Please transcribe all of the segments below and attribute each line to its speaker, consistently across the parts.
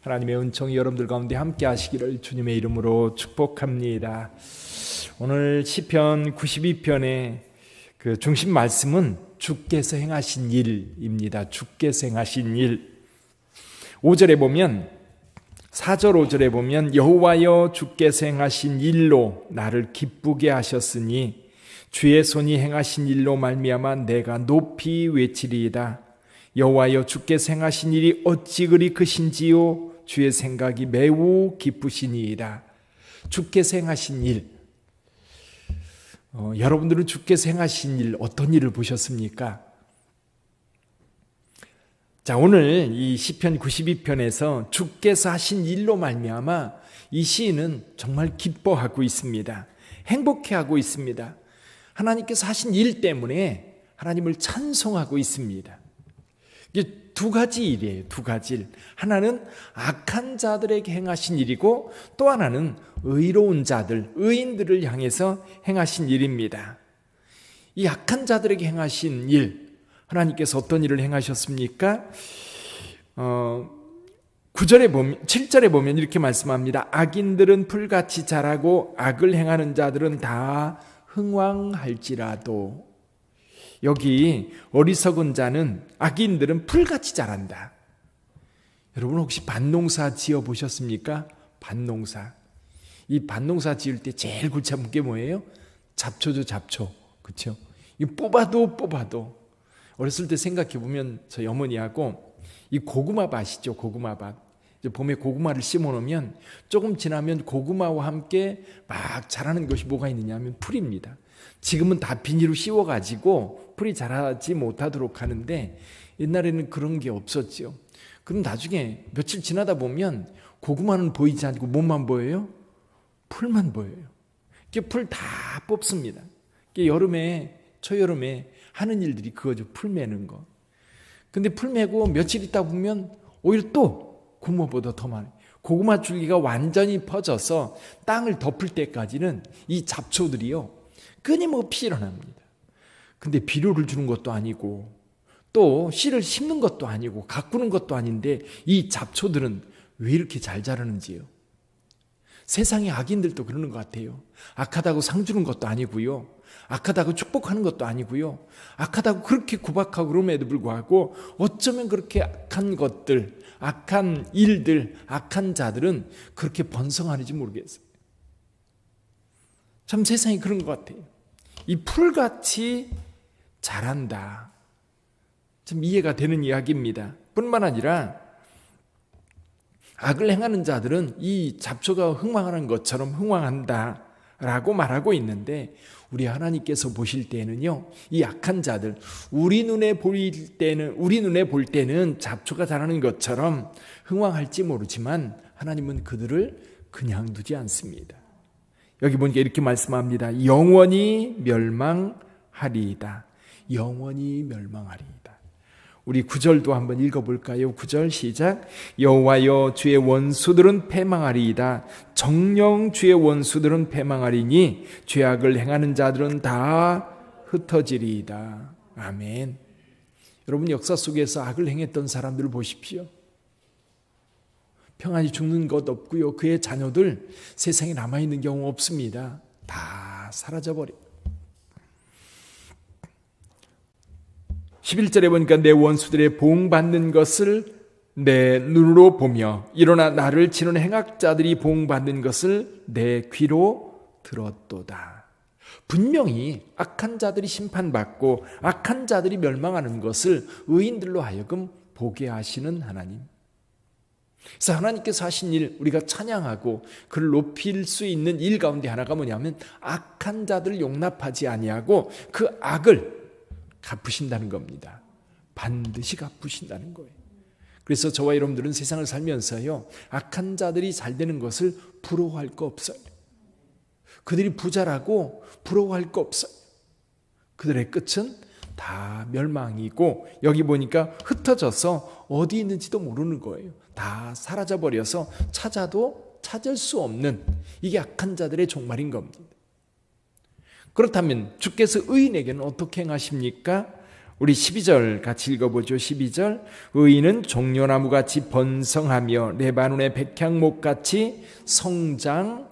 Speaker 1: 하나님의 은총이 여러분들 가운데 함께 하시기를 주님의 이름으로 축복합니다. 오늘 시편 92편의 그 중심 말씀은 주께서 행하신 일입니다. 주께서 행하신 일. 5절에 보면 4절 5절에 보면 여호와여 주께서 행하신 일로 나를 기쁘게 하셨으니 주의 손이 행하신 일로 말미암아 내가 높이 외치리이다. 여호와여 주께서 행하신 일이 어찌 그리 크신지요 주의 생각이 매우 기쁘시니이다. 주께서 행하신 일. 어, 여러분들은 주께서 행하신 일 어떤 일을 보셨습니까? 자, 오늘 이 시편 92편에서 주께서 하신 일로 말미암아 이 시인은 정말 기뻐하고 있습니다. 행복해하고 있습니다. 하나님께서 하신 일 때문에 하나님을 찬송하고 있습니다. 이게 두 가지 일이에요. 두 가지 일. 하나는 악한 자들에게 행하신 일이고 또 하나는 의로운 자들, 의인들을 향해서 행하신 일입니다. 이 악한 자들에게 행하신 일, 하나님께서 어떤 일을 행하셨습니까? 어, 9절에 보면, 7절에 보면 이렇게 말씀합니다. 악인들은 풀같이 자라고 악을 행하는 자들은 다 흥왕할지라도 여기 어리석은 자는 악인들은 풀같이 자란다. 여러분 혹시 밭농사 지어 보셨습니까? 밭농사. 이 밭농사 지을 때 제일 골치 게 뭐예요? 잡초죠, 잡초. 그렇죠? 이 뽑아도 뽑아도 어렸을 때 생각해 보면 저희 어머니하고 이 고구마 밭이죠, 고구마 밭. 봄에 고구마를 심어 놓으면 조금 지나면 고구마와 함께 막 자라는 것이 뭐가 있느냐면 풀입니다. 지금은 다 비닐로 씌워 가지고 풀이 자라지 못하도록 하는데 옛날에는 그런 게 없었지요. 그럼 나중에 며칠 지나다 보면 고구마는 보이지 않고 뭐만 보여요? 풀만 보여요. 이게 풀 다 뽑습니다. 여름에 초여름에 하는 일들이 그거죠. 풀 매는 거. 근데 풀 매고 며칠 있다 보면 오히려 또 고구마보다 더 많아요. 고구마 줄기가 완전히 퍼져서 땅을 덮을 때까지는 이 잡초들이요. 끊임없이 일어납니다. 근데 비료를 주는 것도 아니고 또 씨를 심는 것도 아니고 가꾸는 것도 아닌데 이 잡초들은 왜 이렇게 잘 자라는지요. 세상의 악인들도 그러는 것 같아요. 악하다고 상 주는 것도 아니고요. 악하다고 축복하는 것도 아니고요. 악하다고 그렇게 구박하고 그럼에도 불구하고 어쩌면 그렇게 악한 것들, 악한 일들, 악한 자들은 그렇게 번성하는지 모르겠어요. 참 세상이 그런 것 같아요. 이 풀같이 자란다. 참 이해가 되는 이야기입니다. 뿐만 아니라 악을 행하는 자들은 이 잡초가 흥망하는 것처럼 흥망한다. 라고 말하고 있는데 우리 하나님께서 보실 때는요. 이 악한 자들 우리 눈에 보일 때는 우리 눈에 볼 때는 잡초가 자라는 것처럼 흥왕할지 모르지만 하나님은 그들을 그냥 두지 않습니다. 여기 보니까 이렇게 말씀합니다. 영원히 멸망하리이다. 영원히 멸망하리이다. 우리 구절도 한번 읽어볼까요? 구절 시작. 여호와여 주의 원수들은 패망하리이다. 정령 주의 원수들은 패망하리니 죄악을 행하는 자들은 다 흩어지리이다. 아멘. 여러분 역사 속에서 악을 행했던 사람들을 보십시오. 평안히 죽는 것 없고요. 그의 자녀들 세상에 남아 있는 경우 없습니다. 다 사라져 버려. 11절에 보니까 내 원수들의 보응받는 것을 내 눈으로 보며 일어나 나를 치는 행악자들이 보응받는 것을 내 귀로 들었도다. 분명히 악한 자들이 심판받고 악한 자들이 멸망하는 것을 의인들로 하여금 보게 하시는 하나님. 그래서 하나님께서 하신 일 우리가 찬양하고 그를 높일 수 있는 일 가운데 하나가 뭐냐면 악한 자들을 용납하지 아니하고 그 악을 갚으신다는 겁니다. 반드시 갚으신다는 거예요. 그래서 저와 여러분들은 세상을 살면서요, 악한 자들이 잘 되는 것을 부러워할 거 없어요. 그들이 부자라고 부러워할 거 없어요. 그들의 끝은 다 멸망이고, 여기 보니까 흩어져서 어디 있는지도 모르는 거예요. 다 사라져 버려서 찾아도 찾을 수 없는 이게 악한 자들의 종말인 겁니다. 그렇다면 주께서 의인에게는 어떻게 행하십니까? 우리 12절 같이 읽어보죠. 12절. 의인은 종려나무 같이 번성하며 레바논의 백향목 같이 성장하리로다.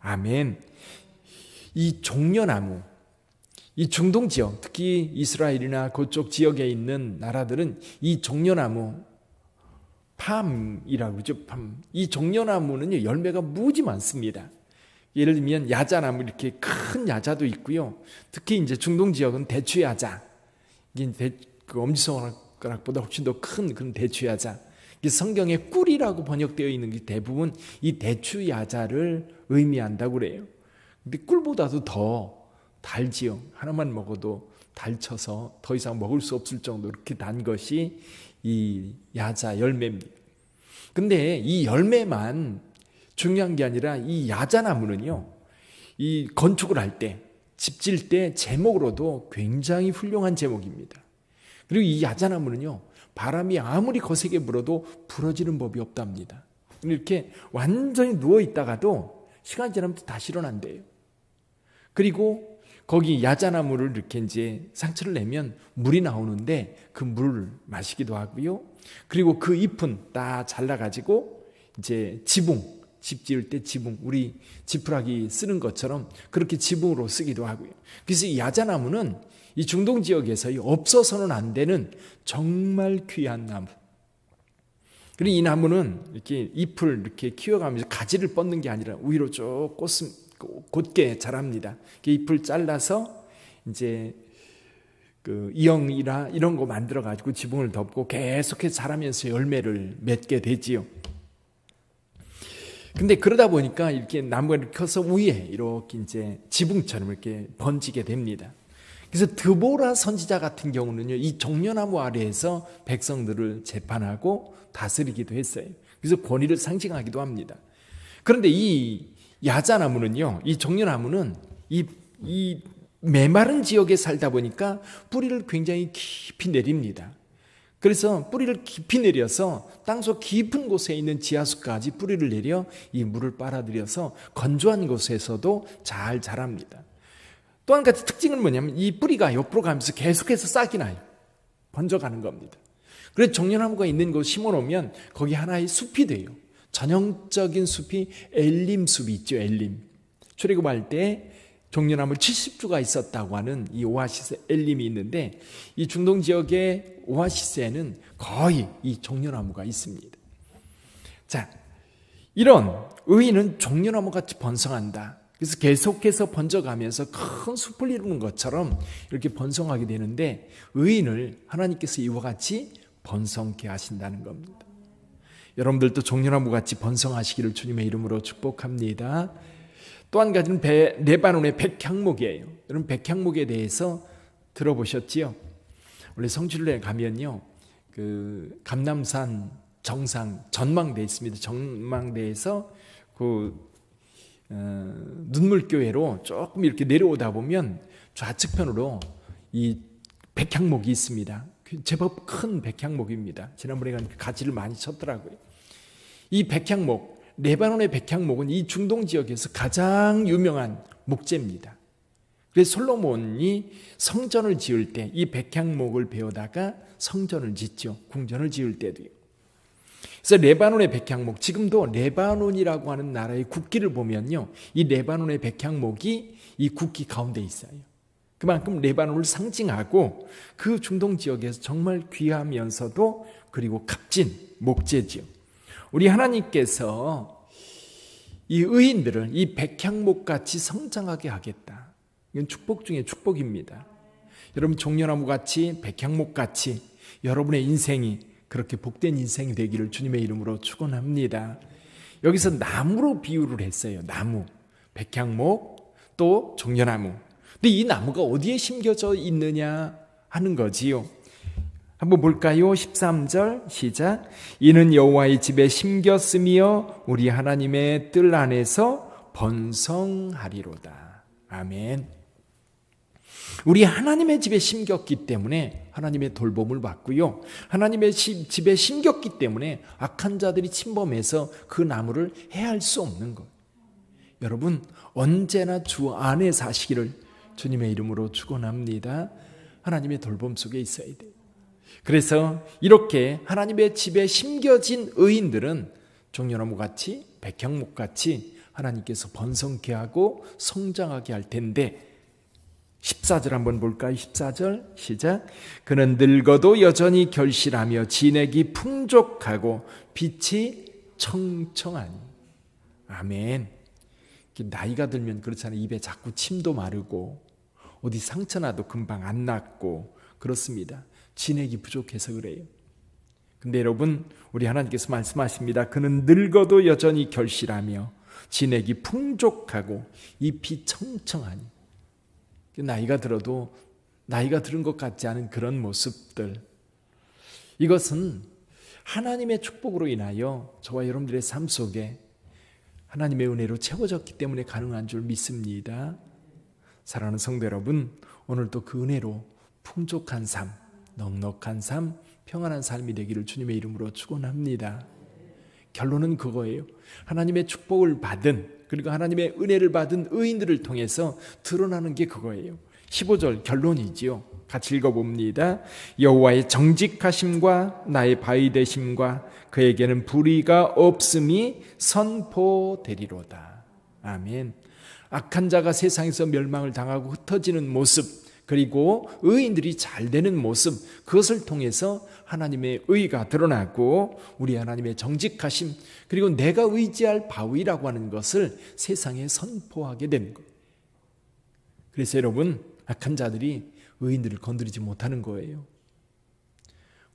Speaker 1: 아멘. 이 종려나무, 이 중동 지역, 특히 이스라엘이나 그쪽 지역에 있는 나라들은 이 종려나무, 팜이라고 그러죠. 팜. 이 종려나무는 열매가 무지 많습니다. 예를 들면 야자나무 이렇게 큰 야자도 있고요. 특히 이제 중동 지역은 대추 야자. 이게 대, 그 엄지손가락보다 훨씬 더 큰 그런 대추 야자. 성경에 꿀이라고 번역되어 있는 게 대부분 이 대추 야자를 의미한다고 그래요. 근데 꿀보다도 더 달지요. 하나만 먹어도 달쳐서 더 이상 먹을 수 없을 정도로 그렇게 단 것이 이 야자 열매입니다. 근데 이 열매만 중요한 게 아니라 이 야자나무는요, 이 건축을 할 때, 집 질 때 제목으로도 굉장히 훌륭한 제목입니다. 그리고 이 야자나무는요, 바람이 아무리 거세게 불어도 부러지는 법이 없답니다. 이렇게 완전히 누워 있다가도 시간 지나면 다시 일어난대요. 그리고 거기 야자나무를 이렇게 이제 상처를 내면 물이 나오는데 그 물을 마시기도 하고요. 그리고 그 잎은 다 잘라가지고 이제 지붕, 집 지을 때 지붕, 우리 지푸라기 쓰는 것처럼 그렇게 지붕으로 쓰기도 하고요. 그래서 이 야자나무는 이 중동 지역에서 없어서는 안 되는 정말 귀한 나무. 그리고 이 나무는 이렇게 잎을 이렇게 키워가면서 가지를 뻗는 게 아니라 위로 쭉 꽂음, 곧게 자랍니다. 잎을 잘라서 이제 그 이영이나 이런 거 만들어 가지고 지붕을 덮고 계속해서 자라면서 열매를 맺게 되지요. 근데 그러다 보니까 이렇게 이렇게 커서 위에 이렇게 이제 지붕처럼 이렇게 번지게 됩니다. 그래서 드보라 선지자 같은 경우는요, 이 종려나무 아래에서 백성들을 재판하고 다스리기도 했어요. 그래서 권위를 상징하기도 합니다. 그런데 이 야자나무는요, 이 종려나무는 이, 이 메마른 지역에 살다 보니까 뿌리를 굉장히 깊이 내립니다. 그래서 뿌리를 깊이 내려서 땅속 깊은 곳에 있는 지하수까지 뿌리를 내려 이 물을 빨아들여서 건조한 곳에서도 잘 자랍니다. 또 한 가지 특징은 뭐냐면 이 뿌리가 옆으로 가면서 계속해서 싹이 나요. 번져가는 겁니다. 그래서 종려나무가 있는 곳 심어놓으면 거기 하나의 숲이 돼요. 전형적인 숲이 엘림 숲이 있죠. 엘림. 출애굽할 때 종려나무 70주가 있었다고 하는 이 오아시스 엘림이 있는데 이 중동 지역의 오아시스에는 거의 이 종려나무가 있습니다. 자, 이런 의인은 종려나무 같이 번성한다. 그래서 계속해서 번져가면서 큰 숲을 이루는 것처럼 이렇게 번성하게 되는데 의인을 하나님께서 이와 같이 번성케 하신다는 겁니다. 여러분들도 종려나무 같이 번성하시기를 주님의 이름으로 축복합니다. 또 한 가지는 배, 레바논의 백향목이에요. 여러분 백향목에 대해서 들어보셨지요? 원래 성출에 가면요, 그 감남산 정상 전망대 있습니다. 전망대에서 그 어, 눈물교회로 조금 이렇게 내려오다 보면 좌측편으로 이 백향목이 있습니다. 그 제법 큰 백향목입니다. 지난번에 가지를 많이 쳤더라고요. 이 백향목, 레바논의 백향목은 이 중동 지역에서 가장 유명한 목재입니다. 그래서 솔로몬이 성전을 지을 때 이 백향목을 베어다가 성전을 짓죠. 궁전을 지을 때도요. 그래서 레바논의 백향목, 지금도 레바논이라고 하는 나라의 국기를 보면요. 이 레바논의 백향목이 이 국기 가운데 있어요. 그만큼 레바논을 상징하고 그 중동 지역에서 정말 귀하면서도 그리고 값진 목재지요. 우리 하나님께서 이 의인들을 이 백향목 같이 성장하게 하겠다. 이건 축복 중에 축복입니다. 여러분 종려나무 같이 백향목 같이 여러분의 인생이 그렇게 복된 인생이 되기를 주님의 이름으로 축원합니다. 여기서 나무로 비유를 했어요. 나무, 백향목, 또 종려나무. 근데 이 나무가 어디에 심겨져 있느냐 하는 거지요. 한번 볼까요? 13절 시작. 이는 여호와의 집에 심겼으며 우리 하나님의 뜰 안에서 번성하리로다. 아멘. 우리 하나님의 집에 심겼기 때문에 하나님의 돌봄을 받고요. 하나님의 집에 심겼기 때문에 악한 자들이 침범해서 그 나무를 해할 수 없는 것. 여러분 언제나 주 안에 사시기를 주님의 이름으로 축원합니다. 하나님의 돌봄 속에 있어야 돼요. 그래서 이렇게 하나님의 집에 심겨진 의인들은 종려나무 같이 백향목 같이 하나님께서 번성케 하고 성장하게 할 텐데 14절 한번 볼까요? 14절 시작. 그는 늙어도 여전히 결실하며 진액이 풍족하고 빛이 청청하니. 아멘. 나이가 들면 그렇잖아요. 입에 자꾸 침도 마르고 어디 상처 나도 금방 안 낫고 그렇습니다. 진액이 부족해서 그래요. 근데 여러분, 우리 하나님께서 말씀하십니다. 그는 늙어도 여전히 결실하며 진액이 풍족하고 잎이 청청하니. 나이가 들어도 나이가 들은 것 같지 않은 그런 모습들. 이것은 하나님의 축복으로 인하여 저와 여러분들의 삶 속에 하나님의 은혜로 채워졌기 때문에 가능한 줄 믿습니다. 사랑하는 성도 여러분, 오늘도 그 은혜로 풍족한 삶, 넉넉한 삶, 평안한 삶이 되기를 주님의 이름으로 축원합니다. 결론은 그거예요. 하나님의 축복을 받은 그리고 하나님의 은혜를 받은 의인들을 통해서 드러나는 게 그거예요. 15절 결론이지요. 같이 읽어봅니다. 여호와의 정직하심과 나의 바위 되심과 그에게는 불의가 없음이 선포되리로다. 아멘. 악한 자가 세상에서 멸망을 당하고 흩어지는 모습 그리고 의인들이 잘 되는 모습 그것을 통해서 하나님의 의가 드러나고 우리 하나님의 정직하심 그리고 내가 의지할 바위라고 하는 것을 세상에 선포하게 되는 거예요. 그래서 여러분 악한 자들이 의인들을 건드리지 못하는 거예요.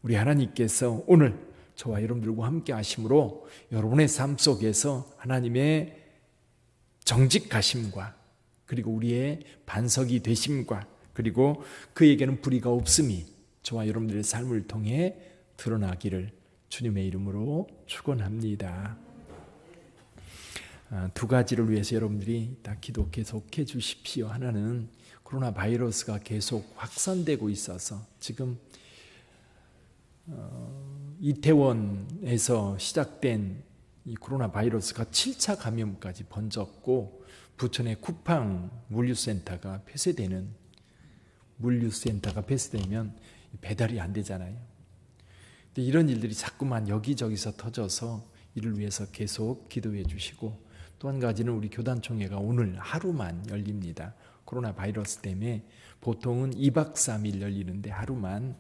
Speaker 1: 우리 하나님께서 오늘 저와 여러분들과 함께 하심으로 여러분의 삶 속에서 하나님의 정직하심과 그리고 우리의 반석이 되심과 그리고 그에게는 불의가 없음이 저와 여러분들의 삶을 통해 드러나기를 주님의 이름으로 축원합니다. 아, 두 가지를 위해서 여러분들이 다 기도 계속해 주십시오. 하나는 코로나 바이러스가 계속 확산되고 있어서 지금 어, 이태원에서 시작된 이 코로나 바이러스가 7차 감염까지 번졌고 부천의 쿠팡 물류센터가 폐쇄되는 물류센터가 폐쇄되면 배달이 안 되잖아요. 근데 이런 일들이 자꾸만 여기저기서 터져서 이를 위해서 계속 기도해 주시고 또 한 가지는 우리 교단총회가 오늘 하루만 열립니다. 코로나 바이러스 때문에 보통은 2박 3일 열리는데 하루만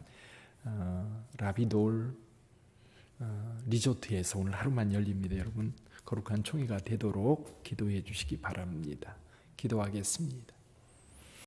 Speaker 1: 어, 라비돌 어, 리조트에서 오늘 하루만 열립니다. 여러분 거룩한 총회가 되도록 기도해 주시기 바랍니다. 기도하겠습니다.